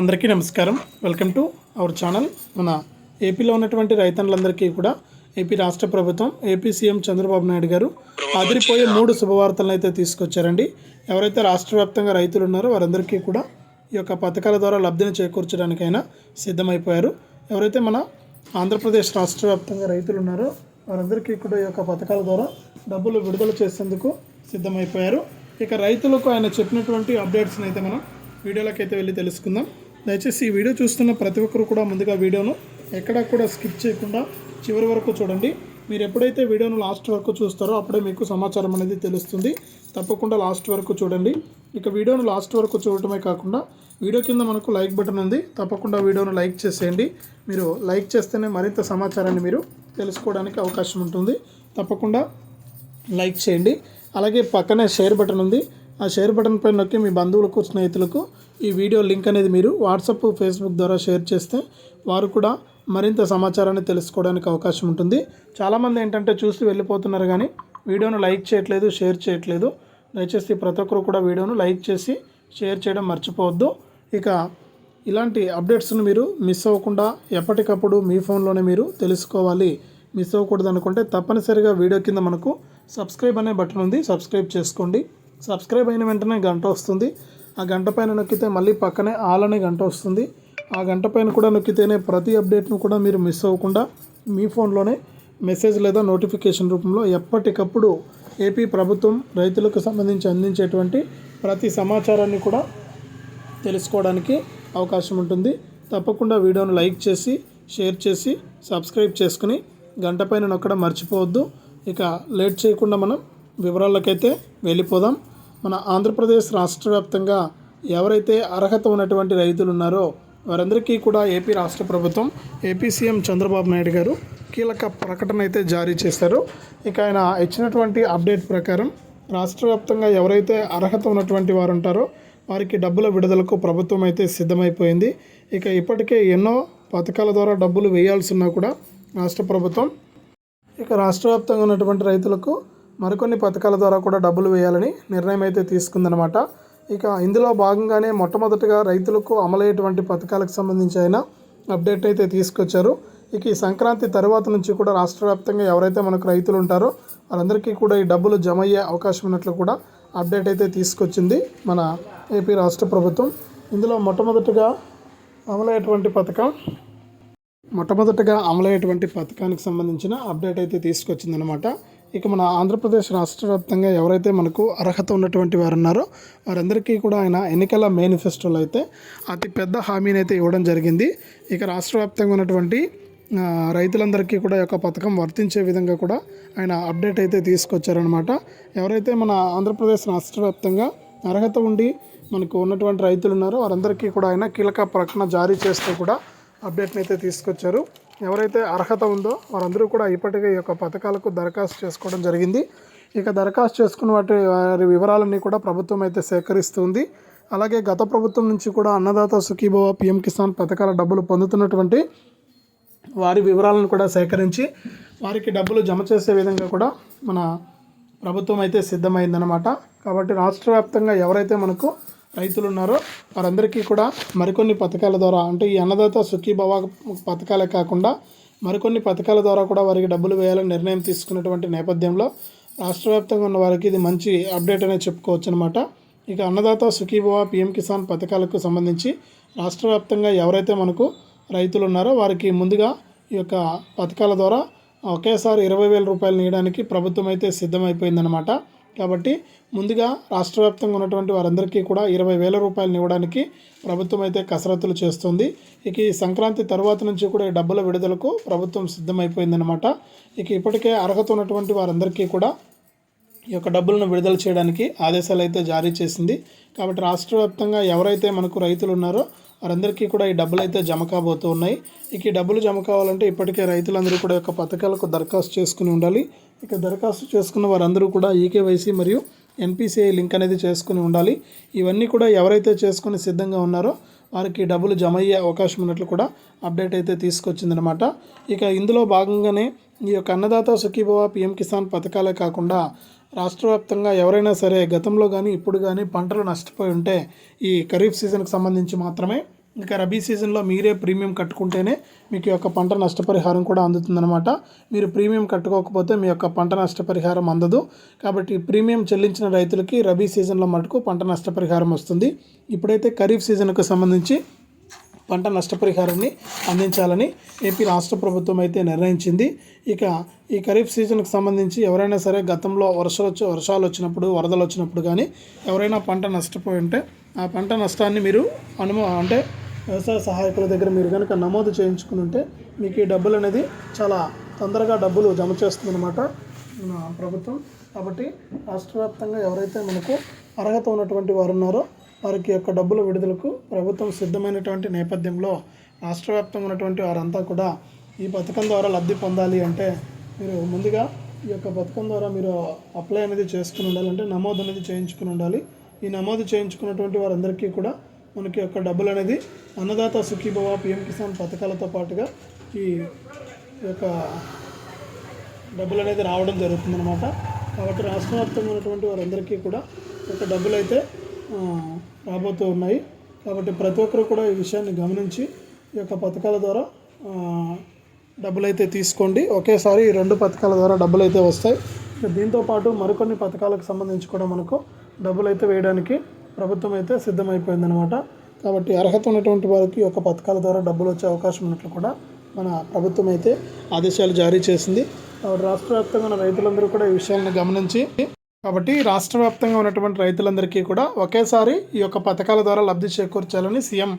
అందరికీ నమస్కారం. Welcome to our channel మన ఏపీలో ఉన్నటువంటి రైతన్నులందరికీ కూడా ఏపీ రాష్ట్ర ప్రభుత్వం ఏపీ సీఎం చంద్రబాబు నాయుడు గారు అదిరిపోయే మూడు శుభవార్తలను అయితే తీసుకొచ్చారండి. ఎవరైతే రాష్ట్ర వ్యాప్తంగా రైతులు ఉన్నారో వారందరికీ కూడా ఈ యొక్క పథకాల ద్వారా లబ్ధిని చేకూర్చడానికైనా సిద్ధమైపోయారు. ఎవరైతే మన ఆంధ్రప్రదేశ్ రాష్ట్ర వ్యాప్తంగా రైతులు ఉన్నారో వారందరికీ కూడా ఈ యొక్క పథకాల ద్వారా డబ్బులు విడుదల చేసేందుకు సిద్ధమైపోయారు. ఇక రైతులకు ఆయన చెప్పినటువంటి అప్డేట్స్ని అయితే మనం వీడియోలోకి అయితే వెళ్ళి తెలుసుకుందాం. దయచేసి ఈ వీడియో చూస్తున్న ప్రతి ఒక్కరు కూడా ముందుగా వీడియోను ఎక్కడా కూడా స్కిప్ చేయకుండా చివరి వరకు చూడండి. మీరు ఎప్పుడైతే వీడియోను లాస్ట్ వరకు చూస్తారో అప్పుడే మీకు సమాచారం అనేది తెలుస్తుంది. తప్పకుండా లాస్ట్ వరకు చూడండి. ఇక వీడియోను లాస్ట్ వరకు చూడటమే కాకుండా వీడియో కింద మనకు లైక్ బటన్ ఉంది. తప్పకుండా వీడియోను లైక్ చేసేయండి. మీరు లైక్ చేస్తేనే మరింత సమాచారాన్ని మీరు తెలుసుకోవడానికి అవకాశం ఉంటుంది. తప్పకుండా లైక్ చేయండి. అలాగే పక్కనే షేర్ బటన్ ఉంది. ఆ షేర్ బటన్ పైన నొక్కి మీ బంధువులకు స్నేహితులకు ఈ వీడియో లింక్ అనేది మీరు వాట్సాప్ ఫేస్బుక్ ద్వారా షేర్ చేస్తే వారు కూడా మరింత సమాచారాన్ని తెలుసుకోవడానికి అవకాశం ఉంటుంది. చాలామంది ఏంటంటే చూసి వెళ్ళిపోతున్నారు కానీ వీడియోను లైక్ చేయట్లేదు షేర్ చేయట్లేదు. దయచేసి ప్రతి ఒక్కరు కూడా వీడియోను లైక్ చేసి షేర్ చేయడం మర్చిపోవద్దు. ఇక ఇలాంటి అప్డేట్స్ను మీరు మిస్ అవ్వకుండా ఎప్పటికప్పుడు మీ ఫోన్లోనే మీరు తెలుసుకోవాలి. మిస్ అవ్వకూడదు అనుకుంటే తప్పనిసరిగా వీడియో కింద మనకు సబ్స్క్రైబ్ అనే బటన్ ఉంది. సబ్స్క్రైబ్ చేసుకోండి. సబ్స్క్రైబ్ అయిన వెంటనే గంట వస్తుంది. ఆ గంట పైన నొక్కితే మళ్ళీ పక్కనే ఆల్ అనే గంట వస్తుంది. ఆ గంట పైన కూడా నొక్కితేనే ప్రతి అప్డేట్ను కూడా మీరు మిస్ అవ్వకుండా మీ ఫోన్లోనే మెసేజ్ లేదా నోటిఫికేషన్ రూపంలో ఎప్పటికప్పుడు ఏపీ ప్రభుత్వం రైతులకు సంబంధించి అందించేటువంటి ప్రతి సమాచారాన్ని కూడా తెలుసుకోవడానికి అవకాశం ఉంటుంది. తప్పకుండా వీడియోను లైక్ చేసి షేర్ చేసి సబ్స్క్రైబ్ చేసుకుని గంట పైన నొక్కడం మర్చిపోవద్దు. ఇక లేట్ చేయకుండా మనం వివరాలకైతే వెళ్ళిపోదాం. మన ఆంధ్రప్రదేశ్ రాష్ట్ర వ్యాప్తంగా ఎవరైతే అర్హత ఉన్నటువంటి రైతులు ఉన్నారో వారందరికీ కూడా ఏపీ రాష్ట్ర ప్రభుత్వం ఏపీ సీఎం చంద్రబాబు నాయుడు గారు కీలక ప్రకటన అయితే జారీ చేశారు. ఇక ఆయన ఇచ్చినటువంటి అప్డేట్ ప్రకారం రాష్ట్ర వ్యాప్తంగా ఎవరైతే అర్హత ఉన్నటువంటి వారు ఉంటారో వారికి డబ్బుల విడుదలకు ప్రభుత్వం అయితే సిద్ధమైపోయింది. ఇక ఇప్పటికే ఎన్నో పథకాల ద్వారా డబ్బులు వేయాల్సి ఉన్నా కూడా రాష్ట్ర ప్రభుత్వం ఇక రాష్ట్ర వ్యాప్తంగా ఉన్నటువంటి రైతులకు మరికొన్ని పథకాల ద్వారా కూడా డబ్బులు వేయాలని నిర్ణయం అయితే తీసుకుందనమాట ఇక ఇందులో భాగంగానే మొట్టమొదటిగా రైతులకు అమలయ్యేటువంటి పథకాలకు సంబంధించి అయినా అప్డేట్ అయితే తీసుకొచ్చారు. ఇక ఈ సంక్రాంతి తర్వాత నుంచి కూడా రాష్ట్ర వ్యాప్తంగా ఎవరైతే మనకు రైతులు ఉంటారో వాళ్ళందరికీ కూడా ఈ డబ్బులు జమ అయ్యే అవకాశం ఉన్నట్లు కూడా అప్డేట్ అయితే తీసుకొచ్చింది మన ఏపీ రాష్ట్ర ప్రభుత్వం. ఇందులో మొట్టమొదటిగా అమలయ్యేటువంటి పథకం మొట్టమొదటగా అమలయ్యేటువంటి పథకానికి సంబంధించిన అప్డేట్ అయితే తీసుకొచ్చిందనమాట ఇక మన ఆంధ్రప్రదేశ్ రాష్ట్ర వ్యాప్తంగా ఎవరైతే మనకు అర్హత ఉన్నటువంటి వారు ఉన్నారో వారందరికీ కూడా ఆయన ఎన్నికల మేనిఫెస్టోలో అయితే అతి పెద్ద హామీని అయితే ఇవ్వడం జరిగింది. ఇక రాష్ట్ర వ్యాప్తంగా ఉన్నటువంటి రైతులందరికీ కూడా యొక్క పథకం వర్తించే విధంగా కూడా ఆయన అప్డేట్ అయితే తీసుకొచ్చారనమాట ఎవరైతే మన ఆంధ్రప్రదేశ్ రాష్ట్ర వ్యాప్తంగా అర్హత ఉండి మనకు ఉన్నటువంటి రైతులు ఉన్నారో వారందరికీ కూడా ఆయన కీలక ప్రకటన జారీ చేస్తూ కూడా అప్డేట్ని అయితే తీసుకొచ్చారు. ఎవరైతే అర్హత ఉందో వారందరూ కూడా ఇప్పటికే ఈ యొక్క పథకాలకు దరఖాస్తు చేసుకోవడం జరిగింది. ఇక దరఖాస్తు చేసుకున్న వాటి వారి వివరాలన్నీ కూడా ప్రభుత్వం అయితే సేకరిస్తుంది. అలాగే గత ప్రభుత్వం నుంచి కూడా అన్నదాత సుఖీభవ పిఎం కిసాన్ పథకాల డబ్బులు పొందుతున్నటువంటి వారి వివరాలను కూడా సేకరించి వారికి డబ్బులు జమ చేసే విధంగా కూడా మన ప్రభుత్వం అయితే సిద్ధమైందనమాట కాబట్టి రాష్ట్ర వ్యాప్తంగా ఎవరైతే మనకు రైతులు ఉన్నారో వారందరికీ కూడా మరికొన్ని పథకాల ద్వారా అంటే ఈ అన్నదాత సుఖీభవ పథకాలే కాకుండా మరికొన్ని పథకాల ద్వారా కూడా వారికి డబ్బులు వేయాలని నిర్ణయం తీసుకున్నటువంటి నేపథ్యంలో రాష్ట్ర వ్యాప్తంగా ఉన్న వారికి ఇది మంచి అప్డేట్ అనేది చెప్పుకోవచ్చు అనమాట ఇక అన్నదాత సుఖీభవ పిఎం కిసాన్ పథకాలకు సంబంధించి రాష్ట్ర వ్యాప్తంగా ఎవరైతే మనకు రైతులు ఉన్నారో వారికి ముందుగా ఈ యొక్క పథకాల ద్వారా ఒకేసారి ఇరవై వేల రూపాయలు ఇవ్వడానికి ప్రభుత్వం అయితే సిద్ధమైపోయిందనమాట కాబట్టి ముందుగా రాష్ట్ర వ్యాప్తంగా ఉన్నటువంటి వారందరికీ కూడా ఇరవై వేల రూపాయలు ఇవ్వడానికి ప్రభుత్వం అయితే కసరత్తులు చేస్తుంది. ఇక ఈ సంక్రాంతి తర్వాత నుంచి కూడా ఈ డబ్బుల విడుదలకు ప్రభుత్వం సిద్ధమైపోయిందనమాట ఇక ఇప్పటికే అర్హత ఉన్నటువంటి వారందరికీ కూడా ఈ యొక్క డబ్బులను విడుదల చేయడానికి ఆదేశాలు అయితే జారీ చేసింది. కాబట్టి రాష్ట్ర వ్యాప్తంగా ఎవరైతే మనకు రైతులు ఉన్నారో వారందరికీ కూడా ఈ డబ్బులు అయితే జమ కాబోతూ ఉన్నాయి. ఇక ఈ డబ్బులు జమ కావాలంటే ఇప్పటికే రైతులందరూ కూడా యొక్క పథకాలకు దరఖాస్తు చేసుకుని ఉండాలి. ఇక దరఖాస్తు చేసుకున్న వారందరూ కూడా ఈకేవైసీ మరియు ఎన్పిసిఐ లింక్ అనేది చేసుకుని ఉండాలి. ఇవన్నీ కూడా ఎవరైతే చేసుకుని సిద్ధంగా ఉన్నారో వారికి డబ్బులు జమ అయ్యే అవకాశం ఉన్నట్లు కూడా అప్డేట్ అయితే తీసుకొచ్చిందనమాట ఇక ఇందులో భాగంగానే ఈ యొక్క అన్నదాత సుఖీభవ పిఎం కిసాన్ పథకాలే కాకుండా రాష్ట్ర వ్యాప్తంగా ఎవరైనా సరే గతంలో కానీ ఇప్పుడు కానీ పంటలు నష్టపోయి ఉంటే ఈ ఖరీఫ్ సీజన్కి సంబంధించి మాత్రమే. ఇంకా రబీ సీజన్లో మీరే ప్రీమియం కట్టుకుంటేనే మీకు యొక్క పంట నష్టపరిహారం కూడా అందుతుందన్నమాట. మీరు ప్రీమియం కట్టుకోకపోతే మీ యొక్క పంట నష్టపరిహారం అందదు. కాబట్టి ప్రీమియం చెల్లించిన రైతులకి రబీ సీజన్లో మటుకు పంట నష్టపరిహారం వస్తుంది. ఇప్పుడైతే ఖరీఫ్ సీజన్కు సంబంధించి పంట నష్టపరిహారాన్ని అందించాలని ఏపీ రాష్ట్ర ప్రభుత్వం అయితే నిర్ణయించింది. ఇక ఈ ఖరీఫ్ సీజన్కి సంబంధించి ఎవరైనా సరే గతంలో వర్షాలు వచ్చి వర్షాలు వచ్చినప్పుడు వరదలు వచ్చినప్పుడు కానీ ఎవరైనా పంట నష్టపోయి ఉంటే ఆ పంట నష్టాన్ని మీరు అనుమ అంటే వ్యవసాయ సహాయకుల దగ్గర మీరు కనుక నమోదు చేయించుకుని ఉంటే మీకు ఈ డబ్బులు అనేది చాలా తొందరగా డబ్బులు జమ చేస్తుందన్నమాట ప్రభుత్వం. కాబట్టి రాష్ట్ర వ్యాప్తంగా ఎవరైతే మనకు అర్హత ఉన్నటువంటి వారు ఉన్నారో వారికి యొక్క డబ్బుల విడుదలకు ప్రభుత్వం సిద్ధమైనటువంటి నేపథ్యంలో రాష్ట్ర వ్యాప్తంగా ఉన్నటువంటి వారంతా కూడా ఈ పథకం ద్వారా లబ్ధి పొందాలి అంటే మీరు ముందుగా ఈ యొక్క పథకం ద్వారా మీరు అప్లై అనేది చేసుకుని ఉండాలి అంటే నమోదు అనేది చేయించుకుని ఉండాలి. ఈ నమోదు చేయించుకున్నటువంటి వారందరికీ కూడా మనకి యొక్క డబ్బులు అనేది అన్నదాత సుఖీభవ పిఎం కిసాన్ పథకాలతో పాటుగా ఈ యొక్క డబ్బులు అనేది రావడం జరుగుతుందన్నమాట. కాబట్టి రాష్ట్ర వ్యాప్తంగా ఉన్నటువంటి వారందరికీ కూడా ఒక డబ్బులు అయితే రాబోతూ ఉన్నాయి. కాబట్టి ప్రతి ఒక్కరు కూడా ఈ విషయాన్ని గమనించి ఈ యొక్క పథకాల ద్వారా డబ్బులు అయితే తీసుకోండి. ఒకేసారి ఈ రెండు పథకాల ద్వారా డబ్బులు అయితే వస్తాయి దీంతో పాటు మరికొన్ని పథకాలకు సంబంధించి కూడా మనకు డబ్బులు అయితే వేయడానికి ప్రభుత్వం అయితే సిద్ధమైపోయిందనమాట కాబట్టి అర్హత ఉన్నటువంటి వారికి ఒక యొక్క పథకాల ద్వారా డబ్బులు వచ్చే అవకాశం ఉన్నట్లు కూడా మన ప్రభుత్వం అయితే ఆదేశాలు జారీ చేసింది. రాష్ట్ర వ్యాప్తంగా ఉన్న రైతులందరూ కూడా ఈ విషయాలను గమనించి కాబట్టి రాష్ట్ర వ్యాప్తంగా ఉన్నటువంటి రైతులందరికీ కూడా ఒకేసారి ఈ యొక్క పథకాల ద్వారా లబ్ధి చేకూర్చాలని సీఎం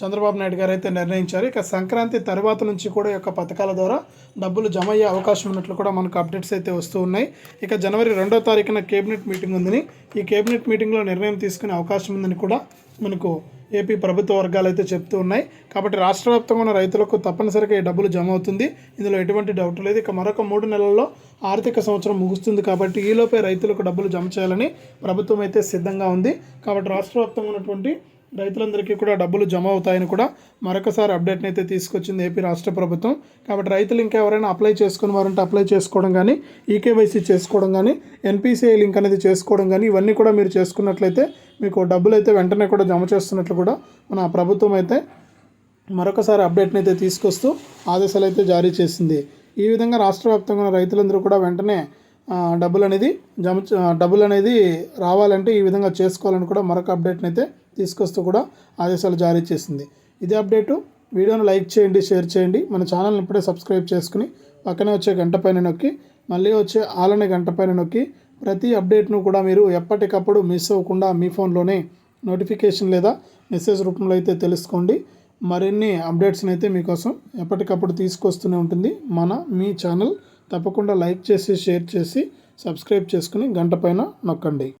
చంద్రబాబు నాయుడు గారు అయితే నిర్ణయించారు. ఇక సంక్రాంతి తర్వాత నుంచి కూడా ఈ యొక్క పథకాల ద్వారా డబ్బులు జమ అయ్యే అవకాశం ఉన్నట్లు కూడా మనకు అప్డేట్స్ అయితే వస్తూ ఉన్నాయి. ఇక జనవరి రెండో తారీఖున కేబినెట్ మీటింగ్ ఉందని ఈ కేబినెట్ మీటింగ్లో నిర్ణయం తీసుకునే అవకాశం ఉందని కూడా మనకు ఏపీ ప్రభుత్వ వర్గాలు అయితే చెప్తూ ఉన్నాయి. కాబట్టి రాష్ట్ర వ్యాప్తంగా ఉన్న రైతులకు తప్పనిసరిగా ఈ డబ్బులు జమ అవుతుంది. ఇందులో ఎటువంటి డౌట్ లేదు. ఇక మరొక మూడు నెలల్లో ఆర్థిక సంవత్సరం ముగుస్తుంది కాబట్టి ఈలోపే రైతులకు డబ్బులు జమ చేయాలని ప్రభుత్వం అయితే సిద్ధంగా ఉంది. కాబట్టి రాష్ట్ర వ్యాప్తంగా ఉన్నటువంటి రైతులందరికీ కూడా డబ్బులు జమ అవుతాయని కూడా మరొకసారి అప్డేట్ని అయితే తీసుకొచ్చింది ఏపీ రాష్ట్ర ప్రభుత్వం. కాబట్టి రైతులు ఇంకా ఎవరైనా అప్లై చేసుకుని వారంటే అప్లై చేసుకోవడం కానీ ఈకేవైసీ చేసుకోవడం కానీ ఎన్పిసిఐ లింక్ అనేది చేసుకోవడం కానీ ఇవన్నీ కూడా మీరు చేసుకున్నట్లయితే మీకు డబ్బులు అయితే వెంటనే కూడా జమ చేస్తున్నట్లు కూడా మన ప్రభుత్వం అయితే మరొకసారి అప్డేట్ని అయితే తీసుకొస్తూ ఆదేశాలు అయితే జారీ చేసింది. ఈ విధంగా రాష్ట్ర వ్యాప్తంగా ఉన్న రైతులందరూ కూడా వెంటనే డబ్బులు అనేది జమ డబ్బులు అనేది రావాలంటే ఈ విధంగా చేసుకోవాలని కూడా మరొక అప్డేట్ని అయితే తీసుకొస్తూ కూడా ఆదేశాలు జారీ చేసింది. ఇదే అప్డేటు. వీడియోను లైక్ చేయండి షేర్ చేయండి. మన ఛానల్ని ఇప్పుడే సబ్స్క్రైబ్ చేసుకుని పక్కనే వచ్చే గంట పైన నొక్కి మళ్ళీ వచ్చే ఆలనే గంట పైన నొక్కి ప్రతి అప్డేట్ను కూడా మీరు ఎప్పటికప్పుడు మిస్ అవ్వకుండా మీ ఫోన్లోనే నోటిఫికేషన్ లేదా మెసేజ్ రూపంలో అయితే తెలుసుకోండి. మరిన్ని అప్డేట్స్ని అయితే మీకోసం ఎప్పటికప్పుడు తీసుకొస్తూనే ఉంటుంది మన మీ ఛానల్. తప్పకుండా లైక్ చేసి షేర్ చేసి సబ్స్క్రైబ్ చేసుకుని గంట పైన నొక్కండి.